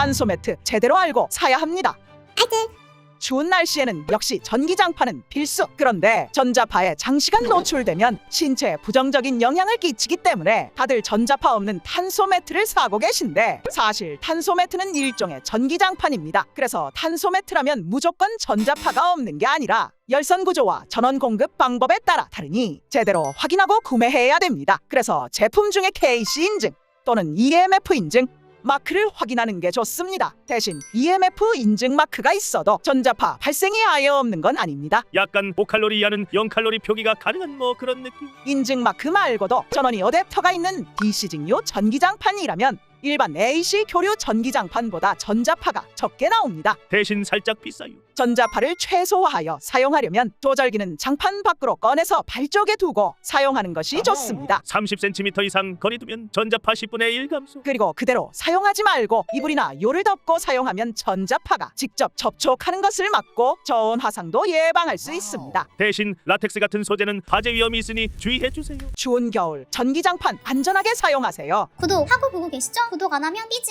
탄소 매트 제대로 알고 사야 합니다. 추운 날씨에는 역시 전기장판은 필수. 그런데 전자파에 장시간 노출되면 신체에 부정적인 영향을 끼치기 때문에 다들 전자파 없는 탄소 매트를 사고 계신데 사실 탄소 매트는 일종의 전기장판입니다. 그래서 탄소 매트라면 무조건 전자파가 없는 게 아니라 열선 구조와 전원 공급 방법에 따라 다르니 제대로 확인하고 구매해야 됩니다. 그래서 제품 중에 KC 인증 또는 EMF 인증 마크를 확인하는 게 좋습니다. 대신 EMF 인증 마크가 있어도 전자파 발생이 아예 없는 건 아닙니다. 약간 고칼로리 이하는 0칼로리 표기가 가능한 뭐 그런 느낌. 인증 마크 말고도 전원이 어댑터가 있는 DC직류 전기장판이라면 일반 AC 교류 전기장판보다 전자파가 적게 나옵니다. 대신 살짝 비싸요. 전자파를 최소화하여 사용하려면 조절기는 장판 밖으로 꺼내서 발 쪽에 두고 사용하는 것이 좋습니다. 30cm 이상 거리 두면 전자파 10분의 1 감소. 그리고 그대로 사용하지 말고 이불이나 요를 덮고 사용하면 전자파가 직접 접촉하는 것을 막고 저온 화상도 예방할 수 있습니다. 대신 라텍스 같은 소재는 화재 위험이 있으니 주의해 주세요. 추운 겨울 전기장판 안전하게 사용하세요. 구독하고 보고 계시죠? 구독 안 하면 삐지